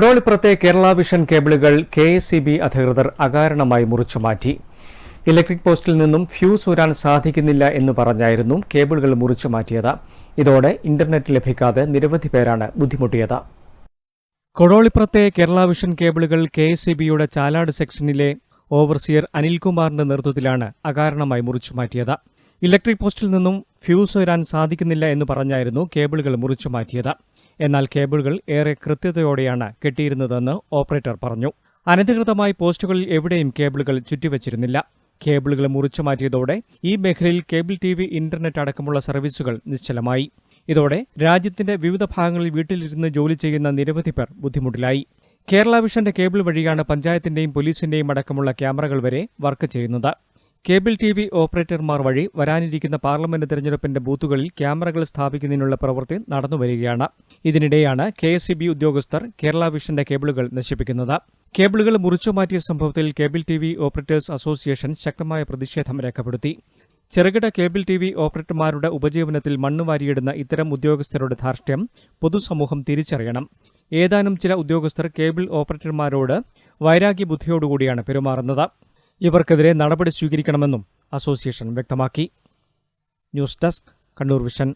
കൊടോളിപ്പുറത്തെ Kerala vision കേബിളുകൾ K S B അധികൃതർ അകാരണമായി മുറിച്ചുമാറ്റി ഇലക്ട്രിക് പോസ്റ്റിൽ നിന്നും ഫ്യൂസ് ഊരാൻ സാധിക്കുന്നില്ല എന്ന് പറഞ്ഞായിരുന്നു കേബിളുകൾ മുറിച്ചുമാറ്റിയത് ഇതോടെ ഇന്റർനെറ്റ് ലഭിക്കാതെ നിരവധി പേരാണ് ബുദ്ധിമുട്ടിയത്. കൊടോളിപ്പുറത്തെ കേരള വിഷൻ കേബിളുകൾ കെ എസ് ബിയുടെ ചാലാട് സെക്ഷനിലെ ഓവർസിയർ അനിൽകുമാറിന്റെ നേതൃത്വത്തിലാണ് അകാരണമായി മുറിച്ചുമാറ്റിയത് ഇലക്ട്രിക് പോസ്റ്റിൽ നിന്നും ഫ്യൂസ് വരാൻ സാധിക്കുന്നില്ല എന്ന് പറഞ്ഞായിരുന്നു കേബിളുകൾ മുറിച്ചു മാറ്റിയത്. എന്നാൽ കേബിളുകൾ ഏറെ കൃത്യതയോടെയാണ് കെട്ടിയിരുന്നതെന്ന് ഓപ്പറേറ്റർ പറഞ്ഞു. അനധികൃതമായി പോസ്റ്റുകളിൽ എവിടെയും കേബിളുകൾ ചുറ്റിവച്ചിരുന്നില്ല. കേബിളുകൾ മുറിച്ചു മാറ്റിയതോടെ ഈ മേഖലയിൽ കേബിൾ ടി വി ഇന്റർനെറ്റ് അടക്കമുള്ള സർവീസുകൾ നിശ്ചലമായി. ഇതോടെ രാജ്യത്തിന്റെ വിവിധ ഭാഗങ്ങളിൽ വീട്ടിലിരുന്ന് ജോലി ചെയ്യുന്ന നിരവധി പേർ ബുദ്ധിമുട്ടിലായി. കേരള വിഷന്റെ കേബിൾ വഴിയാണ് പഞ്ചായത്തിന്റെയും പോലീസിന്റെയും അടക്കമുള്ള ക്യാമറകൾ വരെ വർക്ക് ചെയ്യുന്നത്. കേബിൾ ടി വി ഓപ്പറേറ്റർമാർ വഴി വരാനിരിക്കുന്ന പാർലമെന്റ് തെരഞ്ഞെടുപ്പിന്റെ ബൂത്തുകളിൽ ക്യാമറകൾ സ്ഥാപിക്കുന്നതിനുള്ള പ്രവൃത്തി നടന്നുവരികയാണ് ഇതിനിടെയാണ് കെ എസ് ബി ഉദ്യോഗസ്ഥർ കേരള വിഷന്റെ കേബിളുകൾ നശിപ്പിക്കുന്നത്. കേബിളുകൾ മുറിച്ചു മാറ്റിയ സംഭവത്തിൽ cable T V operators association ശക്തമായ പ്രതിഷേധം രേഖപ്പെടുത്തി. ചെറുകിട കേബിൾ ടി വി ഓപ്പറേറ്റർമാരുടെ ഉപജീവനത്തിൽ മണ്ണുവാരിയിടുന്ന ഇത്തരം ഉദ്യോഗസ്ഥരുടെ ധാർഷ്ട്യം പൊതുസമൂഹം തിരിച്ചറിയണം. ഏതാനും ചില ഉദ്യോഗസ്ഥർ കേബിൾ ഓപ്പറേറ്റർമാരോട് വൈരാഗ്യ ബുദ്ധിയോടുകൂടിയാണ് പെരുമാറുന്നത്. ഇവർക്കെതിരെ നടപടി സ്വീകരിക്കണമെന്നും അസോസിയേഷൻ വ്യക്തമാക്കി. News desk Kannur vision.